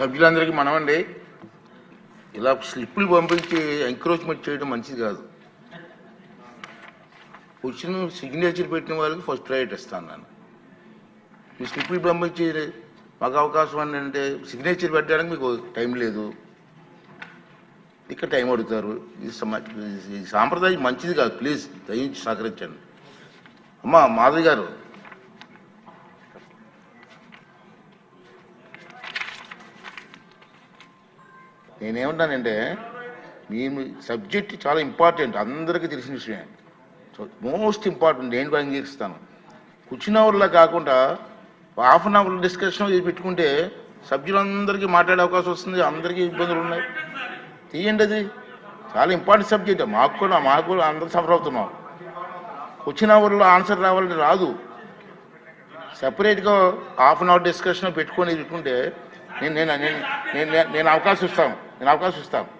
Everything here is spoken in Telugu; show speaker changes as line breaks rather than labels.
సభ్యులందరికీ మనమండి ఇలా స్లిప్పులు పంపించి ఎంకరేజ్మెంట్ చేయడం మంచిది కాదు. వచ్చిన సిగ్నేచర్ పెట్టిన వాళ్ళకి ఫస్ట్ ప్రయారిటీ ఇస్తాను నేను. మీ స్లిప్పులు పంపించి మాకు అవకాశం ఏంటంటే అంటే సిగ్నేచర్ పెట్టడానికి మీకు టైం లేదు. ఇక్కడ టైం అడుగుతారు. ఇది సమా- ఈ సాంప్రదాయం మంచిది కాదు. ప్లీజ్ దయించి సహకరించండి. అమ్మా మాధవి గారు నేనేమంటానంటే మేము సబ్జెక్ట్ చాలా ఇంపార్టెంట్ అందరికీ తెలిసిన విషయమే. సో మోస్ట్ ఇంపార్టెంట్ నేను కూడా అంగీకరిస్తాను కూర్చున్న అవర్లో కాకుండా హాఫ్ అన్ అవర్ డిస్కషన్ పెట్టుకుంటే పెట్టుకుంటే అందరికీ మాట్లాడే అవకాశం వస్తుంది అందరికీ ఇబ్బందులు ఉన్నాయి. తీయండి అది. చాలా ఇంపార్టెంట్ సబ్జెక్ట్. మాకు కూడా మాకు కూడా అందరూ సఫర్ అవుతున్నాం. వచ్చిన అవర్లో ఆన్సర్ రావాలంటే రాదు. సపరేట్గా హాఫ్ అన్ అవర్ డిస్కషన్ పెట్టుకొని పెట్టుకుంటే నేను నేను నేను నేను- నేను అవకాశం ఇస్తాను. నేను అవకాశం ఇస్తాను